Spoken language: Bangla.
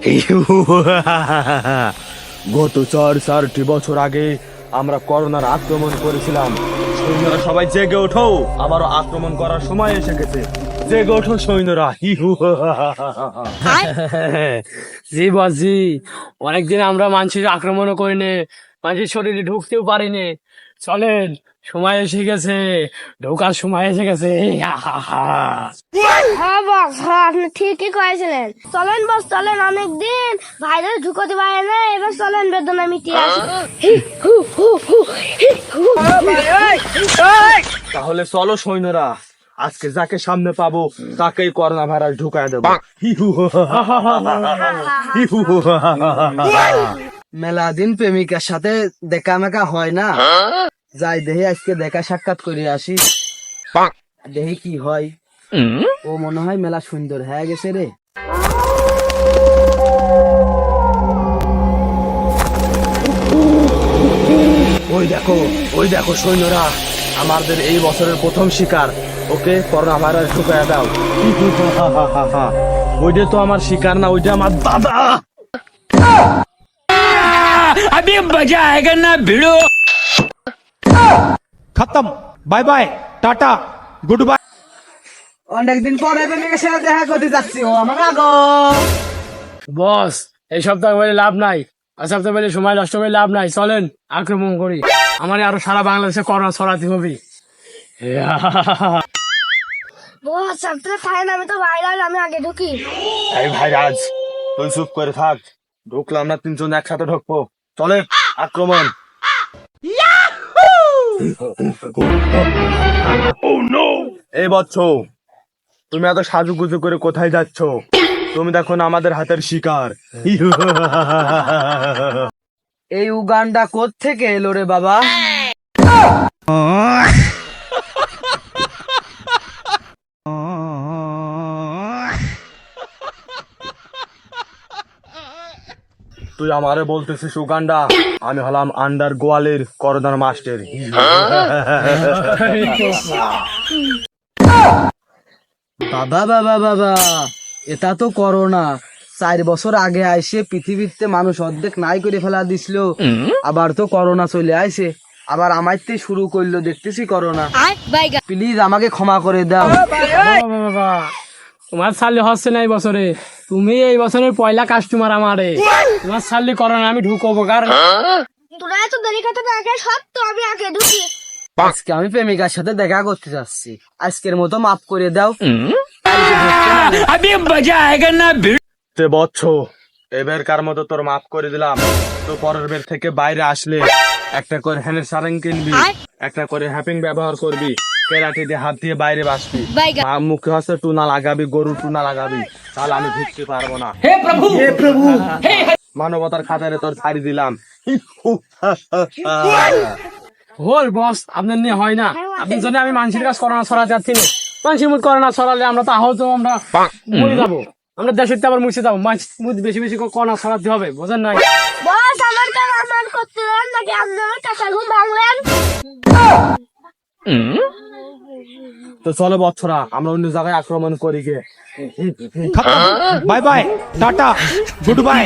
গত চার চারটি বছর আগে আমরা করোনার আক্রমণ করেছিলাম। সৈন্যরা সবাই জেগে ওঠো। আবারও আক্রমণ করার সময় এসে গেছে। জেগে ওঠো সৈন্যরা। হিহু। জি বস জি অনেকদিন আমরা মানুষের আক্রমণও করিনি মানুষের শরীরে ঢুকতেও পারিনি। চলেন। সময় এসে গেছে ঢোকার সময় এসে গেছে হ্যাঁ বস হ্যাঁ আপনি ঠিকই কয়েছিলেন চলেন বস চলেন অনেকদিন ভাইরাস ঢুকতে পারে না এবার চলেন বেদনা মিটিয়ে হু। তাহলে চলো সৈন্যরা আজকে যাকে সামনে পাবো তাকেই করোনা ভাইরাস ঢুকায় দেবো মেলা দিন প্রেমিকার সাথে দেখা মেকা হয় না যাই দেহি আজকে দেখা সাক্ষাৎ করে আসি। দেহি কি হয়? ও মনে হয় মেলা সুন্দর হ্যাঁ গেছে রে। ওই দেখো ওই দেখো সৈন্যরা আমাদের এই বছরের প্রথম শিকার। ওকে করোনা ভাইরাস ঢুকায় দাও। ওইটা তো আমার শিকার না ওইটা আমার দাদা। আমি বাজা আয়গা না ভিড়ো। খতম। Bye bye tata good bye অনেকদিন পরে প্রেমিকের সাথে দেখা করতে যাচ্ছি। ও আমার আগো বস এই সপ্তাহ বলে লাভ নাই। আর সপ্তাহ বলে সময় নষ্ট করে লাভ নাই। চলেন আক্রমণ করি। আমার আরও সারা বাংলাদেশে করোনা ছড়াতে হবে। বস সপ্তাহ ফাইন আমি তো ভাইরাল আমি আগে ঢুকি। এই ভাইরাজ তুই চুপ করে থাক। ঢুকলাম না তিনজন একসাথে ঢুকবো। চলে আক্রমণ। এই বচ্চ, তুমি এত সাজুগুজু করে কোথায় যাচ্ছ? তুমি দেখো না আমাদের হাতের শিকার। এই উগানটা কোথ থেকে এলো রে বাবা? তুই আমারে বলতেছিস উগান্ডা? আমি হলাম আন্ডার গোয়ালের করোনার মাস্টার বাবা বাবা বাবা এটা তো করোনা। চার বছর আগে আইসে পৃথিবীতে মানুষ অর্ধেক নাই করে ফেলা দিছিল আবার তো করোনা চলে আইছে আবার আমাইতে শুরু করল দেখতেছি করোনা। প্লিজ আমাকে ক্ষমা করে দাও। বাবা, বাবা, তোমার সার্লি হচ্ছে না এই বছরে। তুমি এই বছরের পয়লা কাস্টমার আমারে। তোমার সাল্লি করো না আমি ঢুকবো কারণ তোরা আমি আজকে আমি প্রেমিকার সাথে দেখা করতে যাচ্ছি। আজকের মতো মাফ করে দাও। আমি না তে এবার কার মতো তোর মাফ করে দিলাম। তো পরের বের থেকে বাইরে আসলে একটা করে হ্যান্ড সারেং কিনবি একটা করে হ্যাপিং ব্যবহার করবি। কেরাটি দিয়ে হাত দিয়ে বাইরে বাসবি মুখে হচ্ছে টুনা লাগাবি গরু টুনা লাগাবি তাহলে আমি ঢুকতে পারব না। হে প্রভু! হে প্রভু! মানবতার খাতারে তোর ছাড়ি দিলাম। হোল বস আপনার নিয়ে হয় না। আপনার জন্য আমি মানুষের কাছে করোনা ছড়াতে যাচ্ছি না। মানুষের মধ্যে করোনা ছড়ালে আমরা তো আহত আমরা মরে যাব। আমরা দেশের তো আবার মুছে যাব। মানুষের মধ্যে বেশি বেশি করে করোনা ছড়াতে হবে বোঝেন নাই? বস আমার কাছে আমার করতে দেন নাকি? আপনি আমার কাছে ঘুম ভাঙলেন? তো চলো বছরা আমরা অন্য জায়গায় আক্রমণ করি গে। Bye bye ta-ta goodbye.